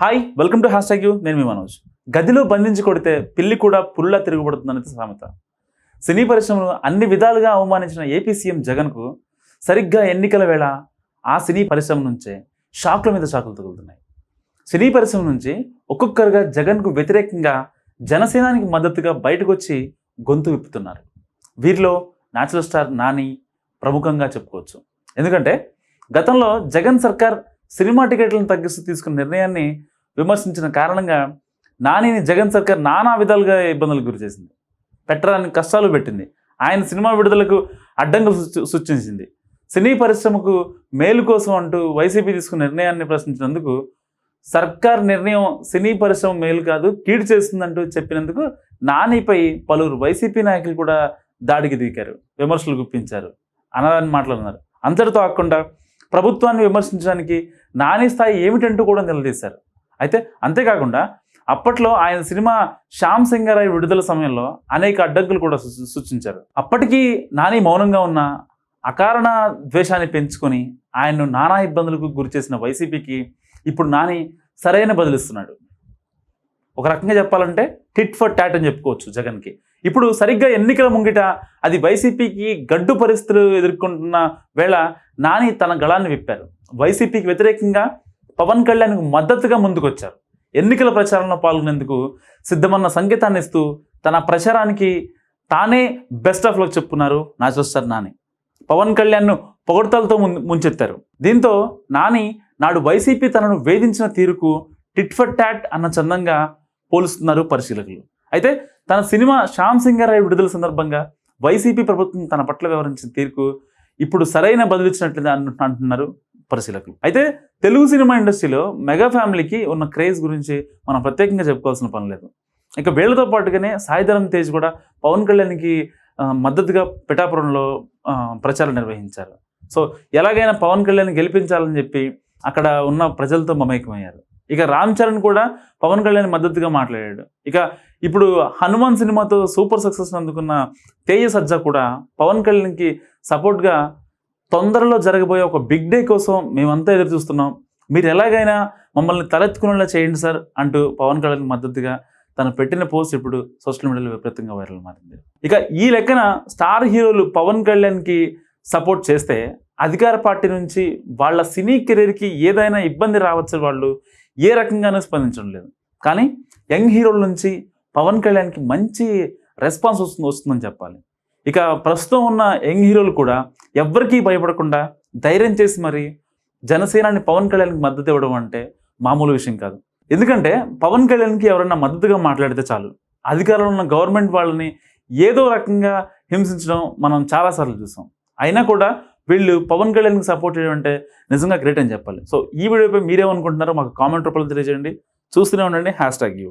Hi welcome to hashtag U నేను మీ మనోజ్. గదిలో బంధించి కొడితే పిల్లి కూడా పుల్ల తిరుగుబడుతుందనేది సామెత. సినీ పరిశ్రమను అన్ని విధాలుగా అవమానించిన ఏపీ సీఎం జగన్కు సరిగ్గా ఎన్నికల వేళ ఆ సినీ పరిశ్రమ నుంచే షాకుల మీద షాకులు తగులుతున్నాయి. సినీ పరిశ్రమ నుంచి ఒక్కొక్కరుగా జగన్కు వ్యతిరేకంగా జనసేనానికి మద్దతుగా బయటకు వచ్చి గొంతు విప్పుతున్నారు. వీరిలో న్యాచురల్ స్టార్ నాని ప్రముఖంగా చెప్పుకోవచ్చు. ఎందుకంటే గతంలో జగన్ సర్కార్ సినిమా టికెట్లను తగ్గిస్తూ తీసుకున్న నిర్ణయాన్ని విమర్శించిన కారణంగా నానిని జగన్ సర్కార్ నానా విధాలుగా ఇబ్బందులకు గురి చేసింది. పెట్టడానికి కష్టాలు పెట్టింది. ఆయన సినిమా విడుదలకు అడ్డంకులు సృష్టించింది. సినీ పరిశ్రమకు మేలు కోసం అంటూ వైసీపీ తీసుకున్న నిర్ణయాన్ని ప్రశ్నించినందుకు సర్కార్ నిర్ణయం సినీ పరిశ్రమ మేలు కాదు కీడు చేస్తుందంటూ చెప్పినందుకు నానిపై పలువురు వైసీపీ నాయకులు కూడా దాడికి దిగారు విమర్శలు గుప్పించారు. అనరాని మాట్లాడున్నారు అంతటితో కాకుండా ప్రభుత్వాన్ని విమర్శించడానికి నాని స్థాయి ఏమిటంటూ కూడా నిలదీశారు. అయితే అంతేకాకుండా అప్పట్లో ఆయన సినిమా శ్యామ్ సింగరాయ్ విడుదల సమయంలో అనేక అడ్డంకులు కూడా సృ- సృష్టించారు అప్పటికీ నాని మౌనంగా ఉన్న అకారణ ద్వేషాన్ని పెంచుకొని ఆయన్ను నానా ఇబ్బందులకు గురిచేసిన వైసీపీకి ఇప్పుడు నాని సరైన బదులిస్తున్నాడు. ఒక రకంగా చెప్పాలంటే టిట్ ఫర్ టాట్ అని చెప్పుకోవచ్చు జగన్కి. ఇప్పుడు సరిగ్గా ఎన్నికల ముంగిట అది వైసీపీకి గడ్డు పరిస్థితులు ఎదుర్కొంటున్న వేళ నాని తన గళాన్ని విప్పారు. వైసీపీకి వ్యతిరేకంగా పవన్ కళ్యాణ్కు మద్దతుగా ముందుకొచ్చారు. ఎన్నికల ప్రచారంలో పాల్గొనేందుకు సిద్ధమన్న సంకేతాన్ని ఇస్తూ తన ప్రచారానికి తానే బెస్ట్ ఆఫ్ లక్ చెప్పుకున్నారు నాచురల్ నాని. పవన్ కళ్యాణ్ను పొగడ్తలతో ముం ముంచెత్తారు. దీంతో నాని నాడు వైసీపీ తనను వేధించిన తీరుకు టిట్ ఫర్ టాట్ అన్న చందంగా పోలుస్తున్నారు పరిశీలకులు. అయితే తన సినిమా శ్యామ్ సింగరాయ్ విడుదల సందర్భంగా వైసీపీ ప్రభుత్వం తన పట్ల వివరించిన తీరుకు ఇప్పుడు సరైన బదిలిచ్చినట్లుగా అంటున్నారు పరిశీలకులు. అయితే తెలుగు సినిమా ఇండస్ట్రీలో మెగా ఫ్యామిలీకి ఉన్న క్రేజ్ గురించి మనం ప్రత్యేకంగా చెప్పుకోవాల్సిన పని లేదు. ఇక వీళ్ళతో పాటుగానే సాయిధరం తేజ్ కూడా పవన్ కళ్యాణ్కి మద్దతుగా పిఠాపురంలో ప్రచారం నిర్వహించారు. సో ఎలాగైనా పవన్ కళ్యాణ్ గెలిపించాలని చెప్పి అక్కడ ఉన్న ప్రజలతో మమేకమయ్యారు. ఇక రామ్ చరణ్ కూడా పవన్ కళ్యాణ్ మద్దతుగా మాట్లాడాడు. ఇక ఇప్పుడు హనుమాన్ సినిమాతో సూపర్ సక్సెస్ అందుకున్న తేజ సజ్జా కూడా పవన్ కళ్యాణ్కి సపోర్ట్గా తొందరలో జరగబోయే ఒక బిగ్ డే కోసం మేమంతా ఎదురు చూస్తున్నాం. మీరు ఎలాగైనా మమ్మల్ని తలెత్తుకునేలా చేయండి సార్ అంటూ పవన్ కళ్యాణ్ మద్దతుగా తను పెట్టిన పోస్ట్ ఇప్పుడు సోషల్ మీడియాలో విపరీతంగా వైరల్ మారింది. ఇక ఈ లెక్కన స్టార్ హీరోలు పవన్ కళ్యాణ్కి సపోర్ట్ చేస్తే అధికార పార్టీ నుంచి వాళ్ళ సినీ కెరీర్కి ఏదైనా ఇబ్బంది రావచ్చు వాళ్ళు ఏ రకంగానూ స్పందించడం లేదు. కానీ యంగ్ హీరోల నుంచి పవన్ కళ్యాణ్కి మంచి రెస్పాన్స్ వస్తుంది వస్తుందని చెప్పాలి. ఇక ప్రస్తుతం ఉన్న యంగ్ హీరోలు కూడా ఎవ్వరికీ భయపడకుండా ధైర్యం చేసి మరి జనసేనాని పవన్ కళ్యాణ్కి మద్దతు ఇవ్వడం అంటే మామూలు విషయం కాదు. ఎందుకంటే పవన్ కళ్యాణ్కి ఎవరైనా మద్దతుగా మాట్లాడితే చాలు. అధికారంలో ఉన్న గవర్నమెంట్ వాళ్ళని ఏదో రకంగా హింసించడం మనం చాలాసార్లు చూసాం. అయినా కూడా వీళ్ళు పవన్ కళ్యాణ్కి సపోర్ట్ చేయడం అంటే నిజంగా గ్రేట్ అని చెప్పాలి. సో ఈ వీడియోపై మీరేమనుకుంటున్నారో మాకు కామెంట్ రూపంలో తెలియజేయండి. చూస్తూనే ఉండండి. Hash tag you